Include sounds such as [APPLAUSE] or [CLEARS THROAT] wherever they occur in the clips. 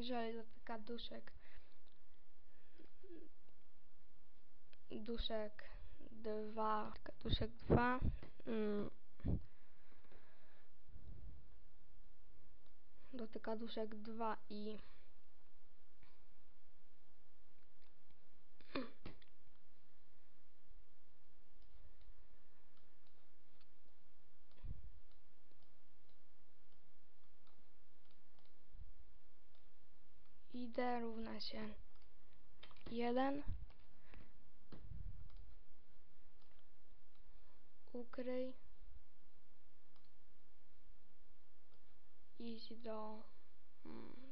Jeżeli dotyka duszek. Duszek 2 duszek 2 mm, dotyka duszek 2 i d równa się 1 ukryj. Idź do mm,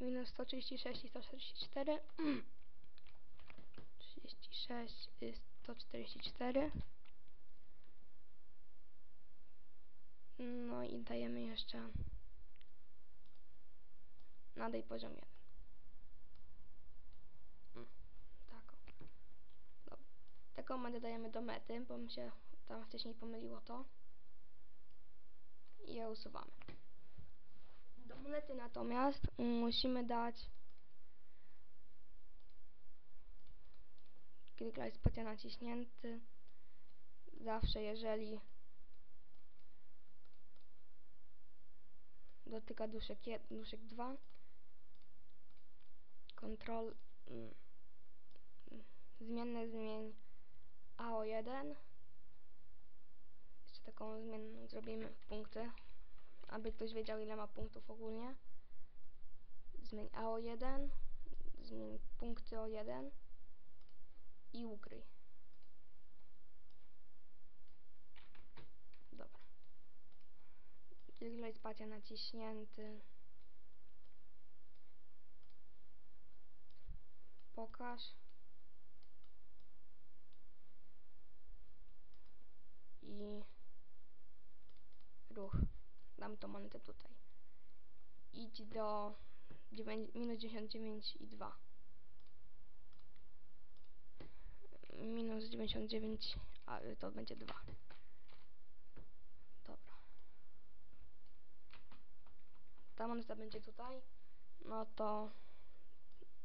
minus 136 i 144 36 [CLEARS THROAT] i 144 no i dajemy jeszcze nadaj poziom 1 Mm, tak o. Dobra. Komendy dajemy do mety, bo mi się tam wcześniej pomyliło to. I je usuwamy. Do mety natomiast musimy dać klej spacja naciśnięty zawsze jeżeli dotyka duszek, jed, duszek 2 kontrol mm, mm, zmienne zmień A o 1 jeszcze taką zmienną zrobimy punkty aby ktoś wiedział ile ma punktów ogólnie. Zmień A o 1 zmień punkty o 1 i ukryj dobra Tyle spacja naciśnięty. Pokaż. I ruch. Dam tą monetę tutaj. Idź do 9, minus 99 i 2 minus 99 a to będzie 2 dobra ta moneta będzie tutaj. No to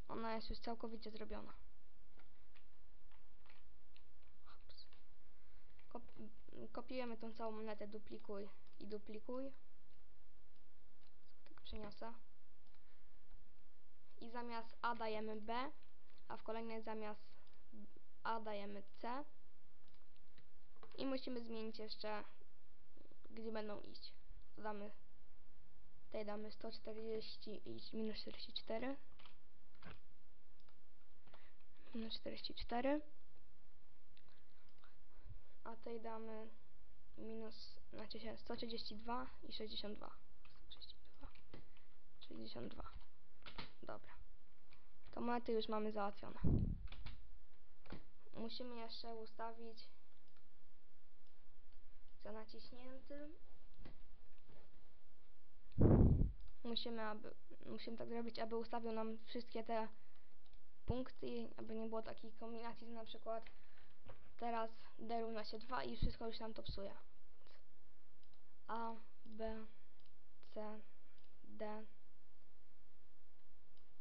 ona jest już całkowicie zrobiona. Kop kopiujemy tą całą monetę duplikuj i duplikuj. Tak przeniosę i zamiast A dajemy B a w kolejnej zamiast A dajemy C. I musimy zmienić jeszcze gdzie będą iść. Dodamy tutaj damy 140 i minus 44 minus 44 a tutaj damy minus znaczy się 132 i 62 132 62 dobra. To monety już mamy załatwione. Musimy jeszcze ustawić za naciśniętym musimy, aby, musimy tak zrobić, aby ustawił nam wszystkie te punkty, aby nie było takiej kombinacji, że na przykład teraz D równa się 2 i wszystko już nam to psuje. A, B, C, D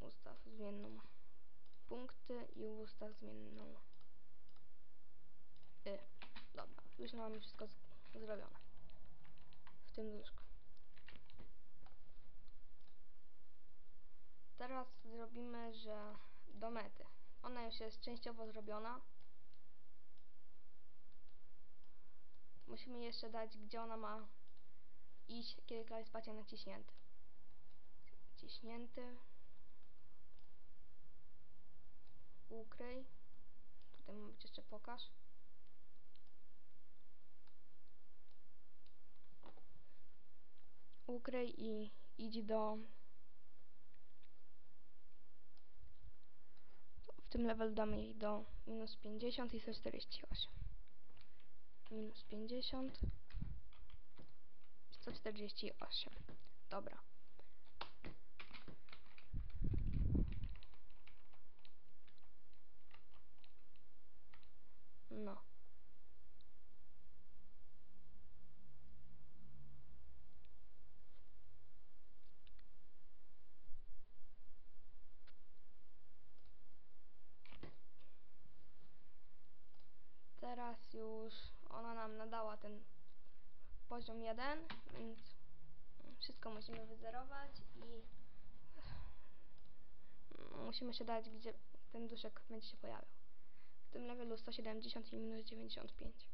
ustaw zmienną punkty i ustaw zmienną y. Dobra, już mamy wszystko zrobione w tym duszku. Teraz zrobimy, że do mety. Ona już jest częściowo zrobiona. Musimy jeszcze dać, gdzie ona ma iść, kiedy klej spacja naciśnięty. Naciśnięty. Ukryj. Tutaj ma być jeszcze pokaż. Ukryj i idź do w tym level damy jej do minus 50 i 148 minus 50 148 dobra no teraz już ona nam nadała ten poziom 1, więc wszystko musimy wyzerować i musimy się dać, gdzie ten duszek będzie się pojawiał. W tym levelu 170 i minus 95.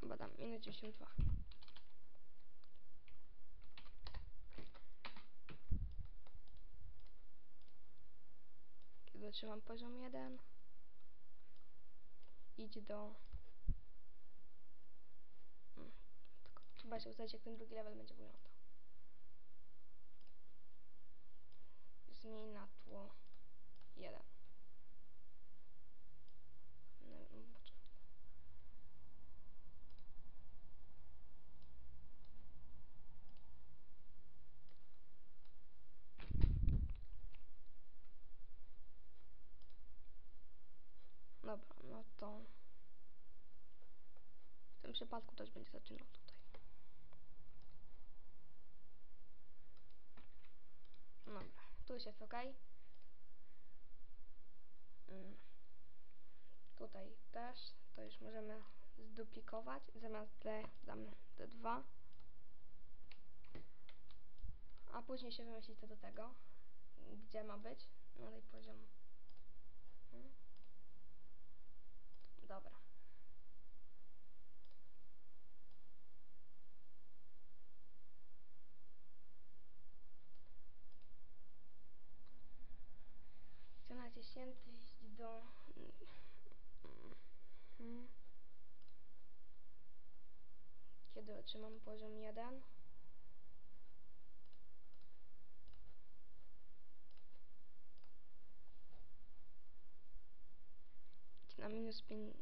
Chyba tam minus 92. Kiedy otrzymam poziom 1, idź do... Mm, tylko Trzeba się ustalić, jak ten drugi level będzie wyglądał. Zmień na tło 1. No, no, poczekaj. Dobra, no to w tym przypadku też będzie zaczynał tutaj. Dobra, tu już jest ok. Mm. Tutaj też, to już możemy zduplikować. Zamiast D damy D2. A później się wymyśli co do tego, gdzie ma być. No i poziom. Mm. Dobra. Naciśnięty iść do... Mm. Kiedy otrzymam poziom 1? Idź na minus 5...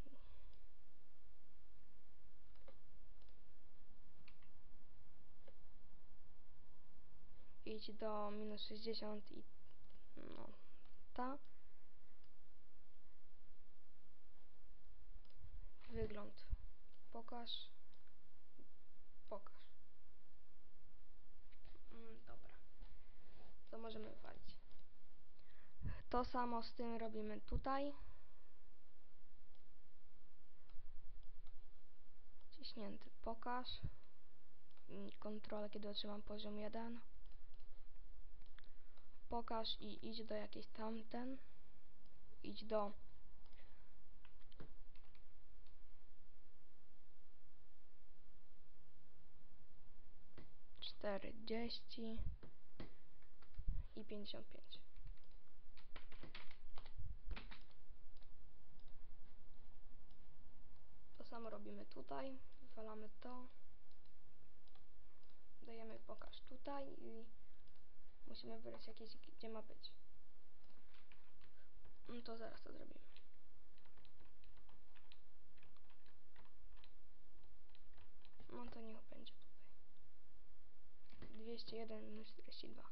Idź do minus 60 i... No, ta. Wygląd. Pokaż. Pokaż. Mm, dobra. To możemy walić. To samo z tym robimy tutaj. Ciśnięty pokaż. Kontrolę, kiedy otrzymam poziom 1. Pokaż i idź do jakiejś tamten. Idź do czterdzieści i pięćdziesiąt pięć. To samo robimy tutaj. Wywalamy to. Dajemy pokaż tutaj i musimy wybrać jakieś, gdzie ma być. No to zaraz to zrobimy. No to niech będzie tutaj. 201 minus 42.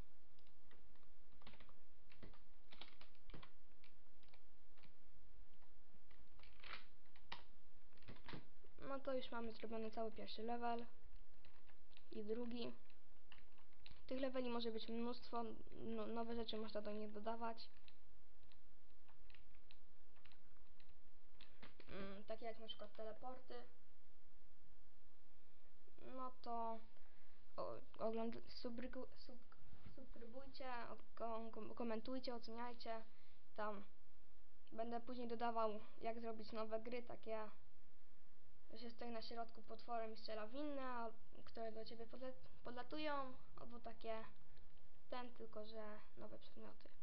No to już mamy zrobiony cały pierwszy level i drugi. Tych leveli może być mnóstwo, no, nowe rzeczy można do nich dodawać. Mm, takie jak na przykład teleporty. No to subskrybujcie, komentujcie, oceniajcie. Tam będę później dodawał jak zrobić nowe gry, takie że się stoi na środku potworem i strzela które do ciebie podlatują, albo takie ten, tylko że nowe przedmioty.